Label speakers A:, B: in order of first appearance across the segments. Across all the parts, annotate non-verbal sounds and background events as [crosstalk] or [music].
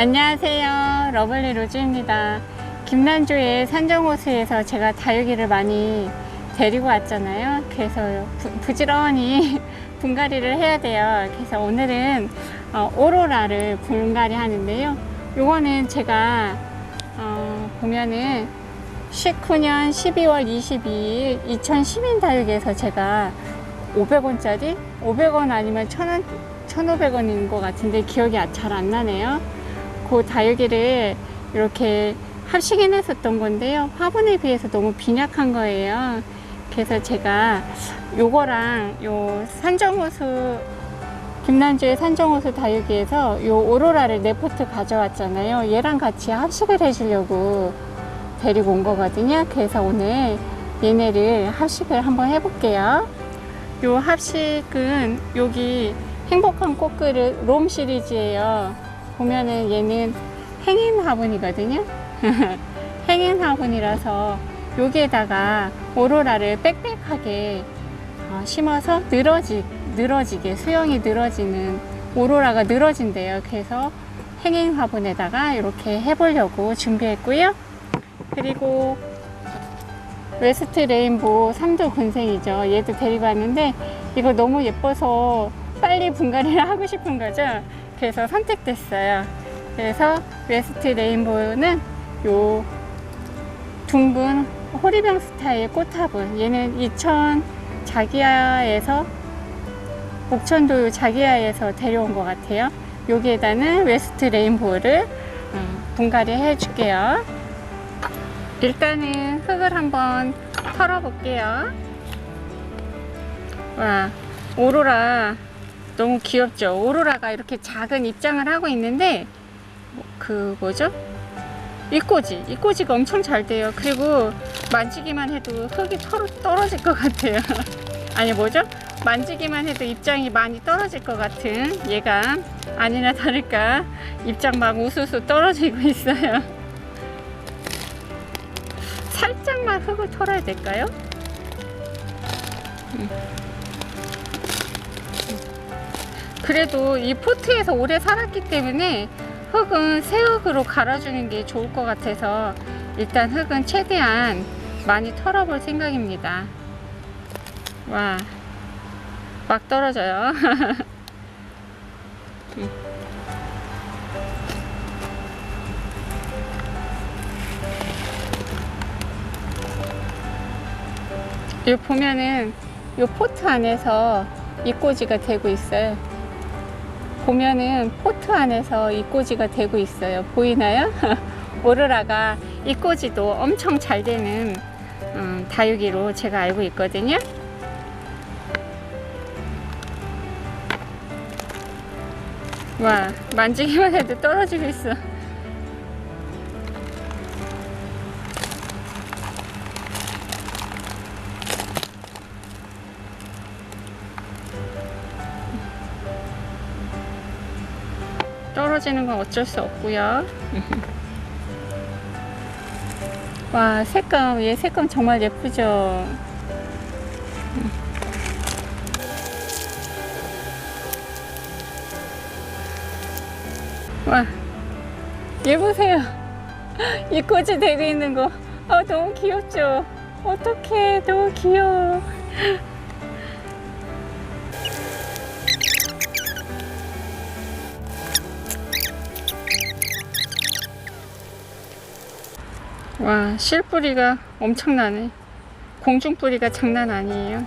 A: 안녕하세요. 러블리 로즈입니다. 김난조의 산정호수에서 제가 다육이를 많이 데리고 왔잖아요. 그래서 부, 지런히 [laughs] 분갈이를 해야 돼요. 그래서 오늘은 어, 오로라를 분갈이 하는데요. 요거는 제가 어, 보면은 19년 12월 22일 2010인 다육에서 제가 500원짜리 500원 아니면 1000원 1500원인 것 같은데 기억이 잘 안 나네요. 그 다육이를 이렇게 합식해 냈었던 건데요. 화분에 비해서 너무 빈약한 거예요. 그래서 제가 요거랑 요 산정호수 김난주의 산정호수 다육이에서 요 오로라를 네 포트 가져왔잖아요. 얘랑 같이 합식을 해주려고 데리고 온 거거든요. 그래서 오늘 얘네를 합식을 한번 해볼게요. 요 합식은 여기 행복한 꽃그릇 롬 시리즈예요. 보면은 얘는 행인 화분이거든요. [laughs] 행인 화분이라서 여기에다가 오로라를 빽빽하게 어, 심어서 늘어지, 늘어지게 수영이 늘어지는 오로라가 늘어진대요. 그래서 행인 화분에다가 이렇게 해보려고 준비했고요. 그리고 웨스트 레인보우 삼도 군생이죠. 얘도 데리고 왔는데 이거 너무 예뻐서 빨리 분갈이를 하고 싶은 거죠. 그래서 선택됐어요. 그래서 웨스트 레인보우는 요 둥근 호리병 스타일 꽃화분 얘는 이천 자기야에서 옥천도 자기야에서 데려온 것 같아요. 여기에다는 웨스트 레인보우를 음, 분갈이 해줄게요. 일단은 흙을 한번 털어볼게요. 와, 오로라 너무 귀엽죠? 오로라가 이렇게 작은 입장을 하고 있는데 뭐, 그 뭐죠? 이꼬지, 이꼬지가 엄청 잘 돼요. 그리고 만지기만 해도 흙이 털어, 떨어질 것 같아요. [laughs] 아니 뭐죠? 만지기만 해도 입장이 많이 떨어질 것 같은 얘가 아니나 다를까 입장 막 우수수 떨어지고 있어요. 살짝만 흙을 털어야 될까요? 음. 그래도 이 포트에서 오래 살았기 때문에 흙은 새 흙으로 갈아주는 게 좋을 것 같아서 일단 흙은 최대한 많이 털어볼 생각입니다. 와, 막 떨어져요. [laughs] 음. 여기 보면은 이 포트 안에서 이꼬지가 되고 있어요. 보면은 포트 안에서 이꼬지가 되고 있어요. 보이나요? [laughs] 오로라가 이꼬지도 엄청 잘 되는 음, 다육이로 제가 알고 있거든요. 와, 만지기만 해도 떨어지고 있어. 떨어지는 건 어쩔 수 없고요. [laughs] 와 색감 얘 색감 정말 예쁘죠. 와, 얘 보세요. [laughs] 이 꽃이 되고 있는 거. 아, 너무 귀엽죠? 어떡해, 너무 귀여워. 와, 실뿌리가 엄청나네. 공중뿌리가 장난 아니에요.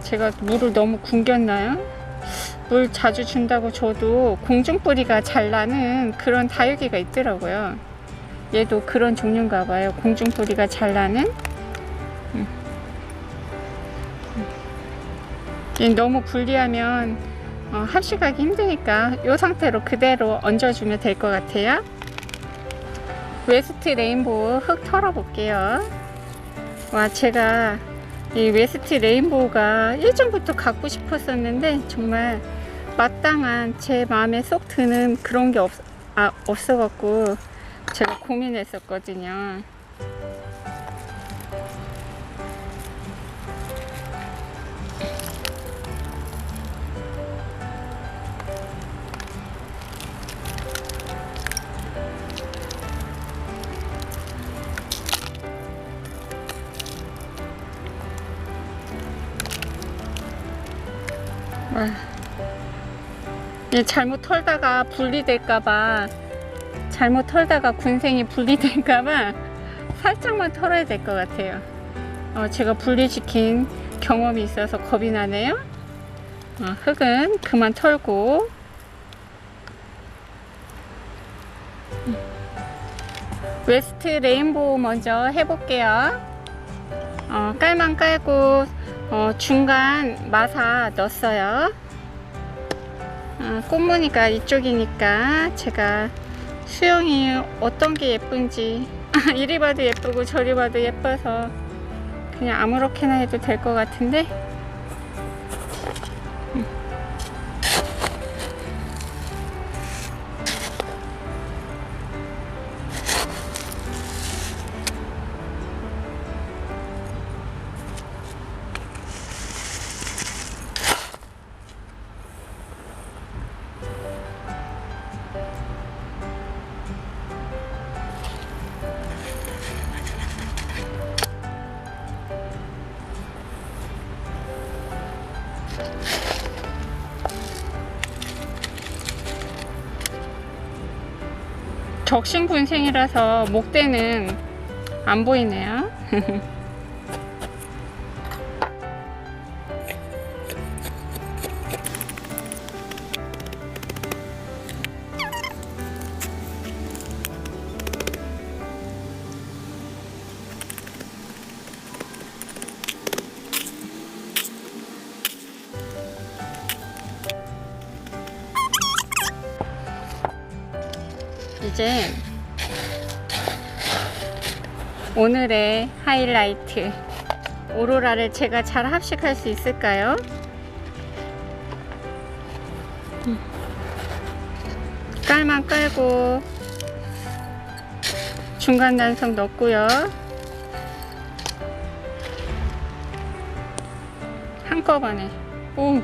A: 제가 물을 너무 굶겼나요? 물 자주 준다고 줘도 공중뿌리가 잘 나는 그런 다육이가 있더라고요. 얘도 그런 종류인가 봐요. 공중뿌리가 잘 나는. 음. 얘 너무 분리하면 어, 합식하기 힘드니까 이 상태로 그대로 얹어주면 될 것 같아요. 웨스트 레인보우 흙 털어볼게요. 와, 제가 이 웨스트 레인보우가 예전부터 갖고 싶었었는데 정말 마땅한 제 마음에 쏙 드는 그런 게 없, 아, 없어갖고 제가 고민했었거든요. 잘못 털다가 분리될까봐 잘못 털다가 군생이 분리될까봐 [laughs] 살짝만 털어야 될 것 같아요. 어, 제가 분리시킨 경험이 있어서 겁이 나네요. 어, 흙은 그만 털고 음. 웨스트 레인보우 먼저 해볼게요. 어, 깔만 깔고 어, 중간 마사 넣었어요. 어, 꽃무늬가 이쪽이니까 제가 수영이 어떤 게 예쁜지 이리 봐도 예쁘고 저리 봐도 예뻐서 그냥 아무렇게나 해도 될 것 같은데 적신 군생이라서 목대는 안 보이네요. [laughs] 이제 오늘의 하이라이트 오로라를 제가 잘 합식할 수 있을까요? 음. 깔만 깔고 중간 단성 넣고요 한꺼번에 오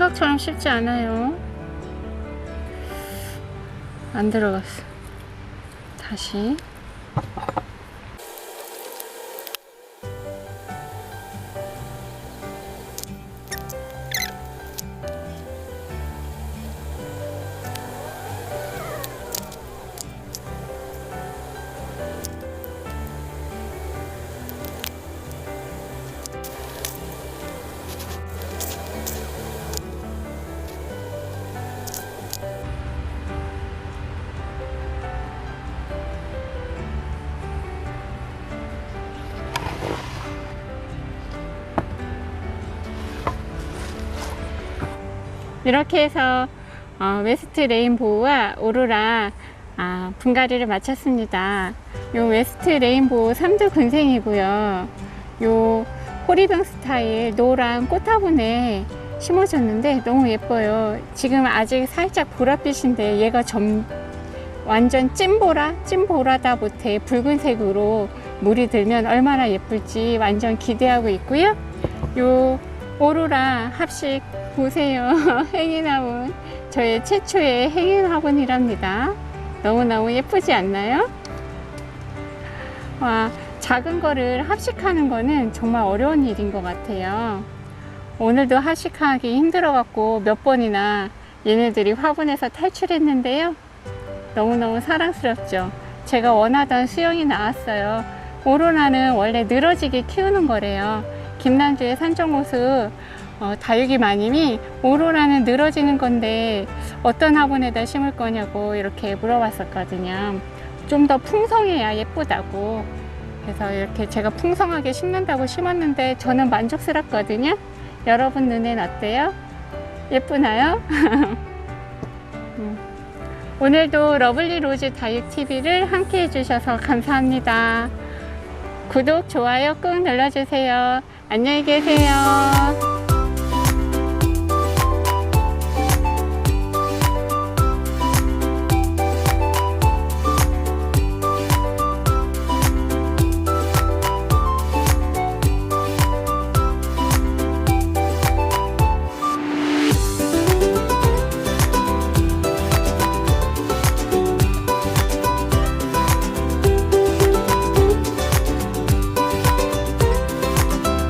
A: 생각처럼 쉽지 않아요. 안 들어갔어. 다시. 이렇게 해서 어, 웨스트 레인보우와 오로라 아, 분갈이를 마쳤습니다. 요 웨스트 레인보우 3두 근생이고요. 요 호리병 스타일 노란 꽃화분에 심어줬는데 너무 예뻐요. 지금 아직 살짝 보랏빛인데 얘가 점 완전 찐보라 찐보라다 못해 붉은색으로 물이 들면 얼마나 예쁠지 완전 기대하고 있고요. 요 오로라 합식 보세요. [laughs] 행인 화분 저의 최초의 행인 화분이랍니다. 너무너무 예쁘지 않나요? 와, 작은 거를 합식하는 거는 정말 어려운 일인 것 같아요. 오늘도 합식하기 힘들어 갖고 몇 번이나 얘네들이 화분에서 탈출했는데요. 너무너무 사랑스럽죠. 제가 원하던 수영이 나왔어요. 오로나는 원래 늘어지게 키우는 거래요. 김남주의 산정호수 어, 다육이 마님이 오로라는 늘어지는 건데 어떤 화분에다 심을 거냐고 이렇게 물어봤었거든요. 좀 더 풍성해야 예쁘다고. 그래서 이렇게 제가 풍성하게 심는다고 심었는데 저는 만족스럽거든요. 여러분 눈엔 어때요? 예쁘나요? [laughs] 음. 오늘도 러블리 로즈 다육 TV를 함께 해주셔서 감사합니다. 구독, 좋아요 꾹 눌러주세요. 안녕히 계세요.